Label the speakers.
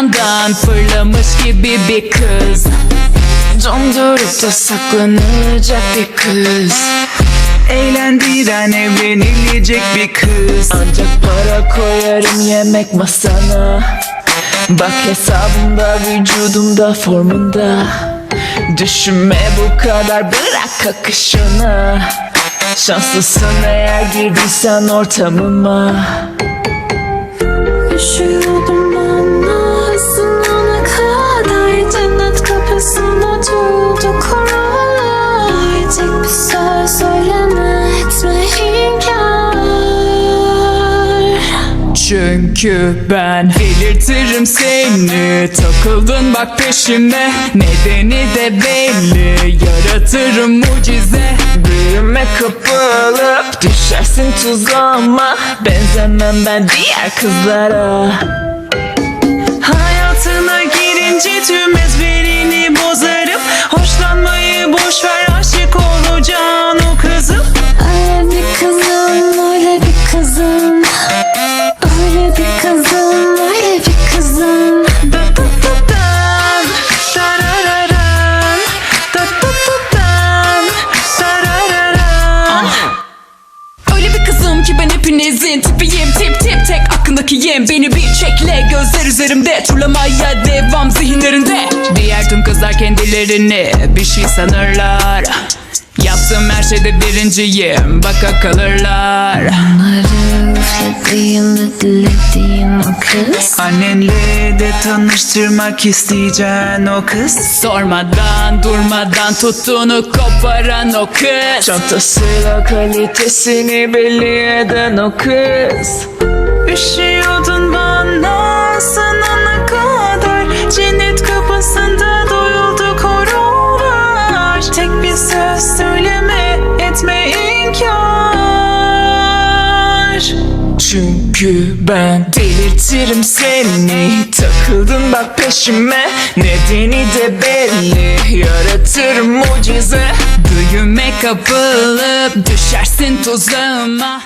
Speaker 1: Camdan fırlamış gibi bir kız. Dondurup da saklanacak bir kız.
Speaker 2: Eğlendiren evlenilecek bir kız.
Speaker 1: Ancak para koyarım yemek masana. Bak hesabımda, vücudumda, formunda. Düşünme bu kadar bırak akışını. Şanslısın eğer girdiysen ortamıma Çünkü ben delirtirim seni. Takıldın bak peşime. Nedeni de belli. Yaratırım mucize. Büyüme kapılıp Düşersin tuzağıma. Benzemem ben diğer kızlara.
Speaker 2: Hayatına girince tüm ezberini
Speaker 1: hepinizin tipiyim Tip tip tek aklındaki yem. Beni bir çekle gözler üzerimde. Turlamaya devam zihinlerinde. Diğer tüm kızlar kendilerini. Bir şey sanırlar şeyde birinciyim Baka kalırlar.
Speaker 3: Bunları üflediğim ve dilediğim o kız.
Speaker 2: Annenle de tanıştırmak isteyeceksin o kız.
Speaker 1: Sormadan durmadan tuttuğunu koparan o kız. Çantasıyla kalitesini belli eden o kız.
Speaker 2: Üşüyordun bana sanana kadar? Cennet kapısında doyuldu korular Tek bir söz söyleme etme inkar.
Speaker 1: Çünkü ben delirtirim seni. Takıldın bak peşime. Nedeni de belli. Yaratırım mucize. Büyüme kapılıp Düşersin tuzağıma